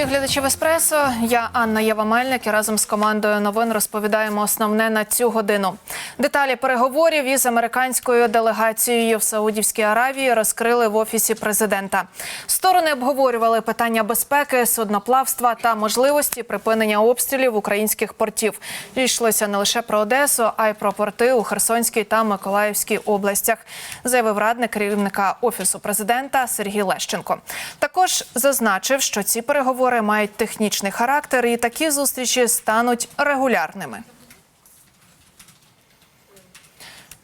Всіх глядачів Еспресо. Я Анна Єва Мельник і разом з командою новин розповідаємо основне на цю годину. Деталі переговорів із американською делегацією в Саудівській Аравії розкрили в офісі президента. Сторони обговорювали питання безпеки, судноплавства та можливості припинення обстрілів українських портів. Йшлося не лише про Одесу, а й про порти у Херсонській та Миколаївській областях, заявив радник керівника офісу президента Сергій Лещенко. Також зазначив, що ці переговори мають технічний характер, і такі зустрічі стануть регулярними.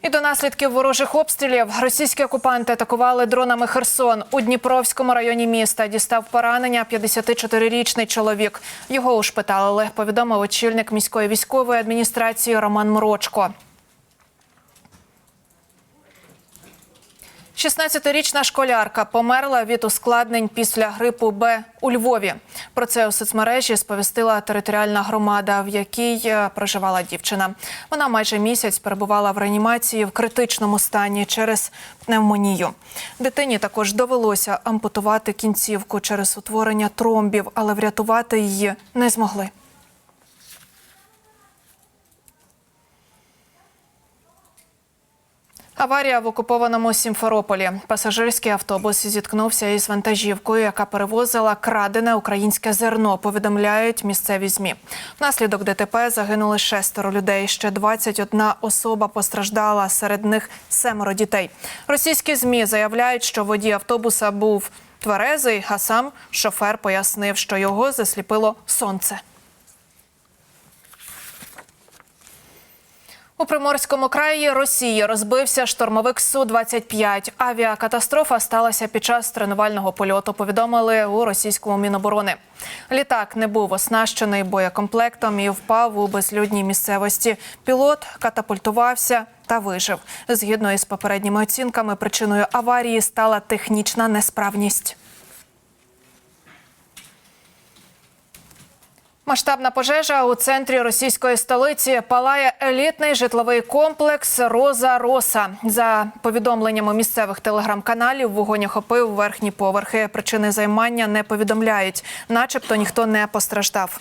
І до наслідків ворожих обстрілів російські окупанти атакували дронами Херсон у Дніпровському районі міста. Дістав поранення 54-річний чоловік. Його ушпиталили, повідомив очільник міської військової адміністрації Роман Мурочко. 16-річна школярка померла від ускладнень після грипу Б у Львові. Про це у соцмережі сповістила територіальна громада, в якій е, проживала дівчина. Вона майже місяць перебувала в реанімації в критичному стані через пневмонію. Дитині також довелося ампутувати кінцівку через утворення тромбів, але врятувати її не змогли. Аварія в окупованому Сімферополі. Пасажирський автобус зіткнувся із вантажівкою, яка перевозила крадене українське зерно. Повідомляють місцеві змі. Внаслідок ДТП загинули шестеро людей. Ще 21 особа постраждала. Серед них семеро дітей. Російські змі заявляють, що водій автобуса був тверезий, а сам шофер пояснив, що його засліпило сонце. У Приморському краї Росії розбився штурмовик Су-25. Авіакатастрофа сталася під час тренувального польоту. Повідомили у російському міноборони. Літак не був оснащений боєкомплектом і впав у безлюдній місцевості. Пілот катапультувався та вижив. Згідно із попередніми оцінками, причиною аварії стала технічна несправність. Масштабна пожежа у центрі російської столиці палає елітний житловий комплекс Роза Роса. За повідомленнями місцевих телеграм-каналів, вогонь охопив верхні поверхи. Причини займання не повідомляють, начебто ніхто не постраждав.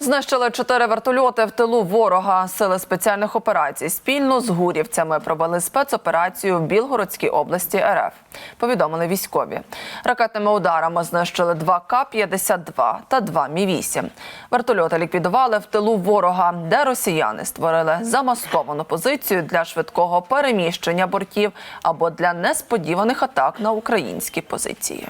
Знищили чотири вертольоти в тилу ворога. Сили спеціальних операцій спільно з гурівцями провели спецоперацію в Білгородській області РФ. Повідомили військові. Ракетними ударами знищили два К-52 та два Мі-8. Вертольоти ліквідували в тилу ворога, де росіяни створили замасковану позицію для швидкого переміщення бортів або для несподіваних атак на українські позиції.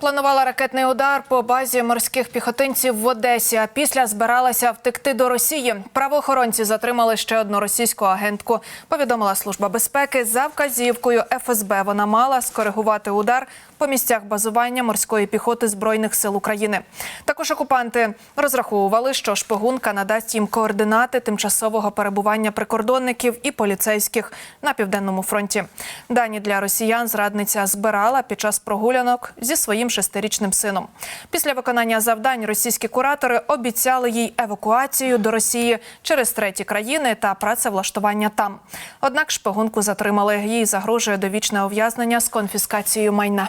Планувала ракетний удар по базі морських піхотинців в Одесі. А після збиралася втекти до Росії. Правоохоронці затримали ще одну російську агентку. Повідомила служба безпеки за вказівкою ФСБ. Вона мала скоригувати удар по місцях базування морської піхоти збройних сил України. Також окупанти розраховували, що шпигунка надасть їм координати тимчасового перебування прикордонників і поліцейських на південному фронті. Дані для росіян зрадниця збирала під час прогулянок зі своїм шестирічним сином. Після виконання завдань російські куратори обіцяли їй евакуацію до Росії через треті країни та працевлаштування там. Однак шпигунку затримали. Їй загрожує довічне ув'язнення з конфіскацією майна.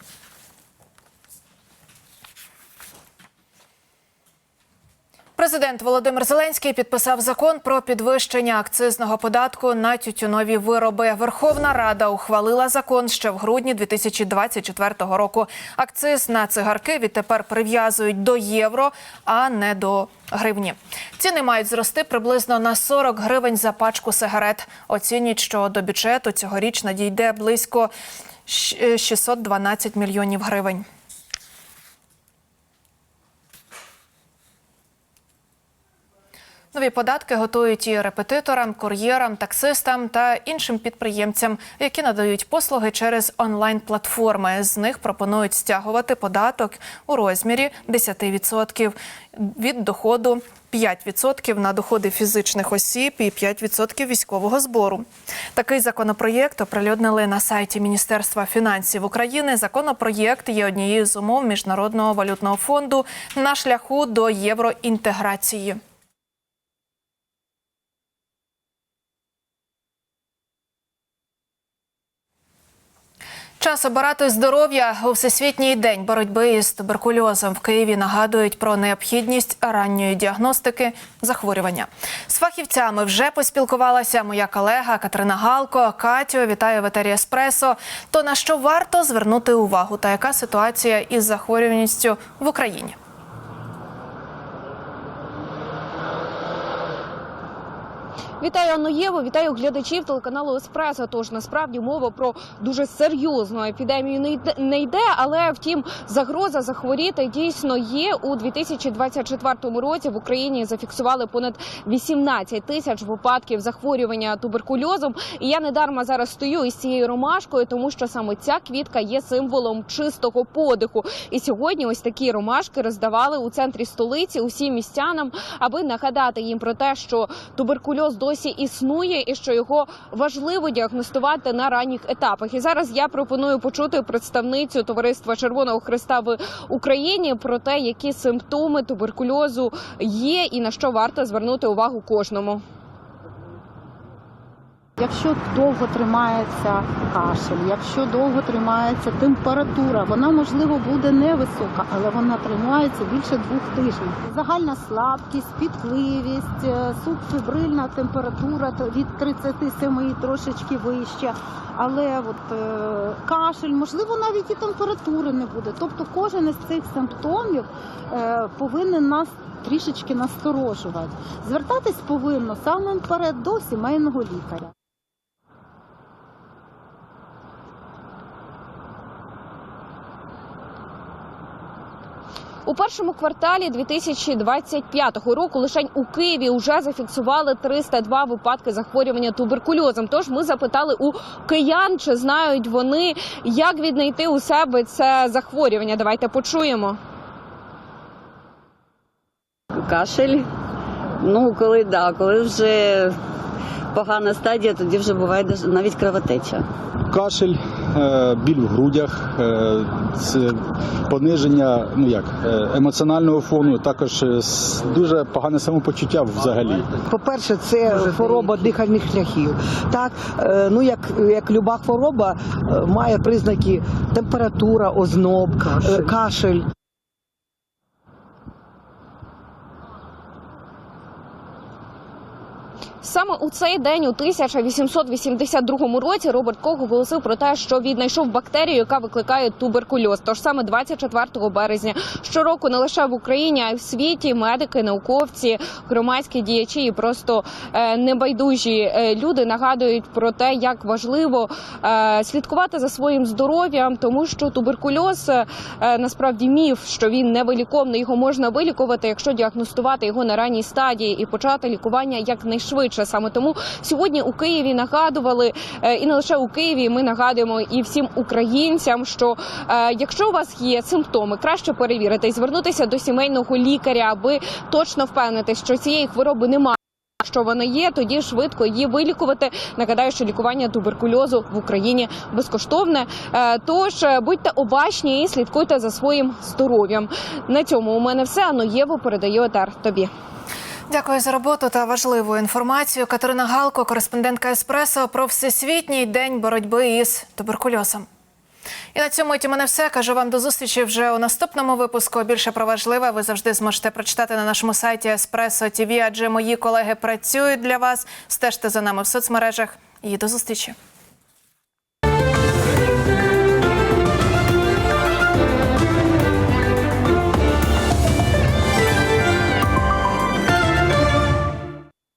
Президент Володимир Зеленський підписав закон про підвищення акцизного податку на тютюнові вироби. Верховна Рада ухвалила закон ще в грудні 2024 року. Акциз на цигарки відтепер прив'язують до євро, а не до гривні. Ціни мають зрости приблизно на 40 гривень за пачку сигарет. Оцінюють, що до бюджету цьогоріч надійде близько 612 мільйонів гривень. Нові податки готують і репетиторам, кур'єрам, таксистам та іншим підприємцям, які надають послуги через онлайн-платформи. З них пропонують стягувати податок у розмірі 10% від доходу. 5% на доходи фізичних осіб і 5% військового збору. Такий законопроєкт оприлюднили на сайті Міністерства фінансів України. Законопроєкт є однією з умов Міжнародного валютного фонду на шляху до євроінтеграції. Час обирати здоров'я у всесвітній день боротьби із туберкульозом в Києві нагадують про необхідність ранньої діагностики захворювання. З фахівцями вже поспілкувалася моя колега Катерина Галко. Катю, вітаю в етері Еспресо. То на що варто звернути увагу та яка ситуація із захворюваністю в Україні? Вітаю Анну Єву, вітаю глядачів телеканалу Еспресо. Тож насправді мова про дуже серйозну епідемію не йде, але втім, загроза захворіти дійсно є у 2024 році. В Україні зафіксували понад 18 тисяч випадків захворювання туберкульозом. І я недарма зараз стою із цією ромашкою, тому що саме ця квітка є символом чистого подиху. І сьогодні ось такі ромашки роздавали у центрі столиці усім містянам, аби нагадати їм про те, що туберкульоз досі існує і що його важливо діагностувати на ранніх етапах. І зараз я пропоную почути представницю товариства Червоного Христа в Україні про те, які симптоми туберкульозу є, і на що варто звернути увагу кожному. Якщо довго тримається кашель, якщо довго тримається температура, вона можливо буде невисока, але вона тримається більше двох тижнів. Загальна слабкість, підпливість, е, субфібрильна температура від 37 і трошечки вище. Але от е, кашель, можливо, навіть і температури не буде. Тобто, кожен із цих симптомів е, повинен нас трішечки насторожувати. Звертатись повинно саме вперед до сімейного лікаря. У першому кварталі 2025 року лише у Києві вже зафіксували 302 випадки захворювання туберкульозом. Тож ми запитали у киян, чи знають вони, як віднайти у себе це захворювання. Давайте почуємо. Кашель. Ну, коли да, коли вже погана стадія, тоді вже буває навіть кровотеча. Кашель, е, біль в грудях, е, це пониження ну як, е, емоціонального фону, також дуже погане самопочуття взагалі. По-перше, це хвороба дихальних шляхів. Так, ну як, як люба хвороба має признаки температура, озноб, кашель. Саме у цей день, у 1882 році, Роберт Кох оголосив про те, що віднайшов бактерію, яка викликає туберкульоз. Тож саме 24 березня щороку не лише в Україні, а й в світі медики, науковці, громадські діячі і просто е, небайдужі е, люди нагадують про те, як важливо е, слідкувати за своїм здоров'ям, тому що туберкульоз насправді міф, що він невиліковний, його можна вилікувати, якщо діагностувати його на ранній стадії і почати лікування якнайшвидше. Саме тому сьогодні у Києві нагадували е, і не лише у Києві. Ми нагадуємо і всім українцям, що е, якщо у вас є симптоми, краще перевірити і звернутися до сімейного лікаря, аби точно впевнитись, що цієї хвороби немає. Якщо вона є, тоді швидко її вилікувати. Нагадаю, що лікування туберкульозу в Україні безкоштовне. Е, Тож будьте обачні і слідкуйте за своїм здоров'ям. На цьому у мене все. Аноєво передаю етер тобі. Дякую за роботу та важливу інформацію. Катерина Галко, кореспондентка Еспресо про всесвітній день боротьби із туберкульозом. І на цьому ті мене все. Кажу вам до зустрічі вже у наступному випуску. Більше про важливе ви завжди зможете прочитати на нашому сайті Espresso TV, адже мої колеги працюють для вас. Стежте за нами в соцмережах. І до зустрічі.